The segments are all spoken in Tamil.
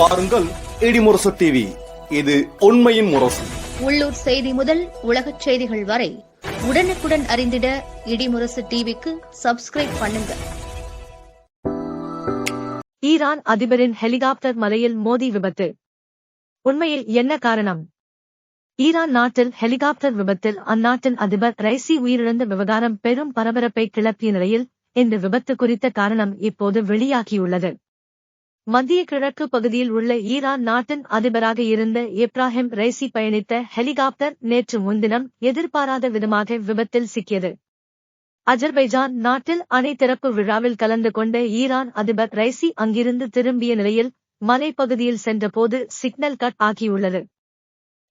பாருங்கள் இடிமுரசு டிவி இது உண்மையின் முரசு. உள்ளூர் செய்தி முதல் உலகச் செய்திகள் வரை உடனுக்குடன் அறிந்திட இடிமுரசு டிவிக்கு சப்ஸ்கிரைப் பண்ணுங்க. ஈரான் அதிபரின் ஹெலிகாப்டர் மலையில் மோதி விபத்து. உண்மையில் என்ன காரணம்? ஈரான் நாட்டில் ஹெலிகாப்டர் விபத்தில் அந்நாட்டின் அதிபர் ரைசி உயிரிழந்த விவகாரம் பெரும் பரபரப்பை கிளப்பிய நிலையில் இந்த விபத்து குறித்த காரணம் இப்போது வெளியாகியுள்ளது. மத்திய கிழக்கு பகுதியில் உள்ள ஈரான் நாட்டின் அதிபராக இருந்த இப்ராஹிம் ரைசி பயணித்த ஹெலிகாப்டர் நேற்று முன்தினம் எதிர்பாராத விதமாக விபத்தில் சிக்கியது. அஜர்பைஜான் நாட்டில் அணை திறப்பு விழாவில் கலந்து கொண்ட ஈரான் அதிபர் ரைசி அங்கிருந்து திரும்பிய நிலையில் மலைப்பகுதியில் சென்றபோது சிக்னல் கட் ஆகியுள்ளது.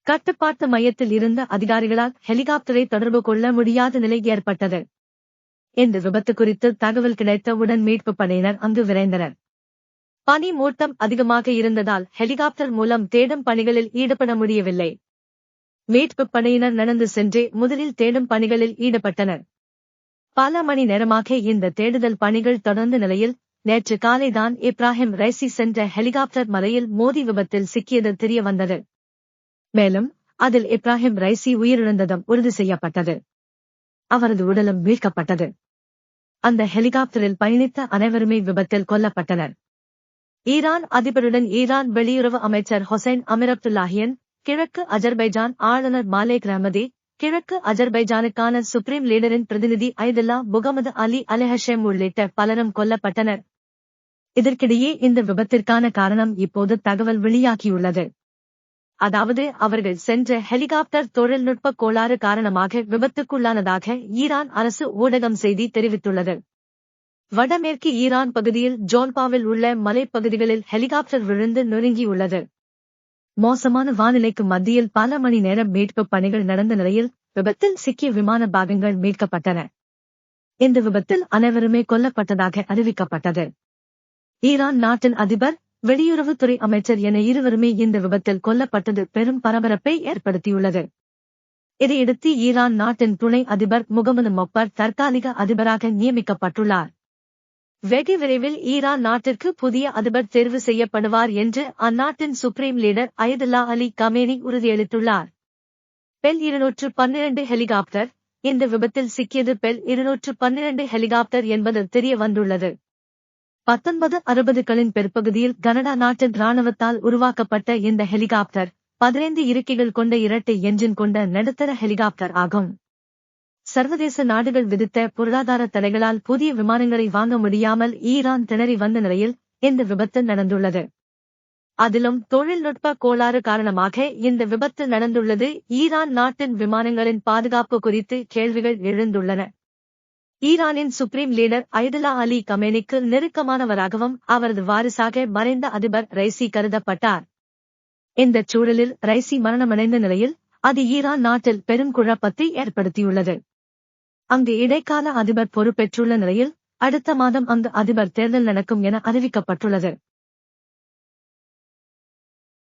கட்டுப்பாட்டு மையத்தில் இருந்த அதிகாரிகளால் ஹெலிகாப்டரை தொடர்பு கொள்ள முடியாத நிலை ஏற்பட்டது. இந்த விபத்து குறித்து தகவல் கிடைத்தவுடன் மீட்புப் படையினர் அங்கு விரைந்தனர். பனி மூட்டம் அதிகமாக இருந்ததால் ஹெலிகாப்டர் மூலம் தேடும் பணிகளில் ஈடுபட முடியவில்லை. மீட்புப் பணியினர் நடந்து சென்றே முதலில் தேடும் பணிகளில் ஈடுபட்டனர். பல மணி நேரமாக இந்த தேடுதல் பணிகள் தொடர்ந்த நிலையில் நேற்று காலைதான் இப்ராஹிம் ரைசி சென்ற ஹெலிகாப்டர் மலையில் மோதி விபத்தில் சிக்கியது தெரிய வந்தது மேலும் அதில் இப்ராஹிம் ரைசி உயிரிழந்ததும் உறுதி செய்யப்பட்டது. அவரது உடலும் மீட்கப்பட்டது. அந்த ஹெலிகாப்டரில் பயணித்த அனைவருமே விபத்தில் கொல்லப்பட்டனர். ஈரான் அதிபருடன் ஈரான் வெளியுறவு அமைச்சர் ஹொசைன் அமிரப்துல்லாஹியன் கிழக்கு அஜர்பைஜான் ஆளுநர் மாலேக் ரஹமதி கிழக்கு அஜர்பைஜானுக்கான சுப்ரீம் லீடரின் பிரதிநிதி ஐதுல்லா முகமது அலி அலஹஷேம் உள்ளிட்ட பலரும் கொல்லப்பட்டனர். இதற்கிடையே இந்த விபத்திற்கான காரணம் இப்போது தகவல் வெளியாகியுள்ளது. அதாவது அவர்கள் சென்ற ஹெலிகாப்டர் தொழில்நுட்ப கோளாறு காரணமாக விபத்துக்குள்ளானதாக ஈரான் அரசு ஊடகம் செய்தி தெரிவித்துள்ளது. வடமேற்கு ஈரான் பகுதியில் ஜோல்பாவில் உள்ள மலைப்பகுதிகளில் ஹெலிகாப்டர் விழுந்து நொறுங்கியுள்ளது. மோசமான வானிலைக்கு மத்தியில் பல மணி நேரம் மீட்பு பணிகள் நடந்த நிலையில் விபத்தில் சிக்கிய விமான பாகங்கள் மீட்கப்பட்டன. இந்த விபத்தில் அனைவருமே கொல்லப்பட்டதாக அறிவிக்கப்பட்டது. ஈரான் நாட்டின் அதிபர் வெளியுறவுத்துறை அமைச்சர் என இருவருமே இந்த விபத்தில் கொல்லப்பட்டது பெரும் பரபரப்பை ஏற்படுத்தியுள்ளது. இதையடுத்து ஈரான் நாட்டின் துணை அதிபர் முகமது மொப்பர் தற்காலிக அதிபராக நியமிக்கப்பட்டுள்ளார். வெகு விரைவில் ஈரான் நாட்டிற்கு புதிய அதிபர் தேர்வு செய்யப்படுவார் என்று அந்நாட்டின் supreme leader Ayatollah Ali Khamenei உறுதியளித்துள்ளார். பெல் இருநூற்று பன்னிரண்டு ஹெலிகாப்டர் இந்த விபத்தில் சிக்கியது பெல் இருநூற்று பன்னிரண்டு ஹெலிகாப்டர் என்பது தெரிய வந்துள்ளது. பத்தொன்பது அறுபதுகளின் பிற்பகுதியில் கனடா நாட்டின் ராணுவத்தால் உருவாக்கப்பட்ட இந்த ஹெலிகாப்டர் பதினைந்து இருக்கைகள் கொண்ட இரட்டை என்ஜின் கொண்ட நடுத்தர ஹெலிகாப்டர் ஆகும். சர்வதேச நாடுகள் விதித்த பொருளாதார தடைகளால் புதிய விமானங்களை வாங்க முடியாமல் ஈரான் திணறி வந்த நிலையில் இந்த விபத்து நடந்துள்ளது. அதிலும் தொழில்நுட்ப கோளாறு காரணமாக இந்த விபத்து நடந்துள்ளது. ஈரான் நாட்டின் விமானங்களின் பாதுகாப்பு குறித்து கேள்விகள் எழுந்துள்ளன. ஈரானின் சுப்ரீம் லீடர் ஐதுல்லா அலி கமேனிக்கு நெருக்கமானவராகவும் அவரது வாரிசாக மறைந்த அதிபர் ரைசி கருதப்பட்டார். இந்த சூழலில் ரைசி மரணமடைந்த நிலையில் அது ஈரான் நாட்டில் பெரும் குழப்பத்தை ஏற்படுத்தியுள்ளது. அங்கு இடைக்கால அதிபர் பொறுப்பேற்றுள்ள நிலையில் அடுத்த மாதம் அங்கு அதிபர் தேர்தல் நடக்கும் என அறிவிக்கப்பட்டுள்ளது.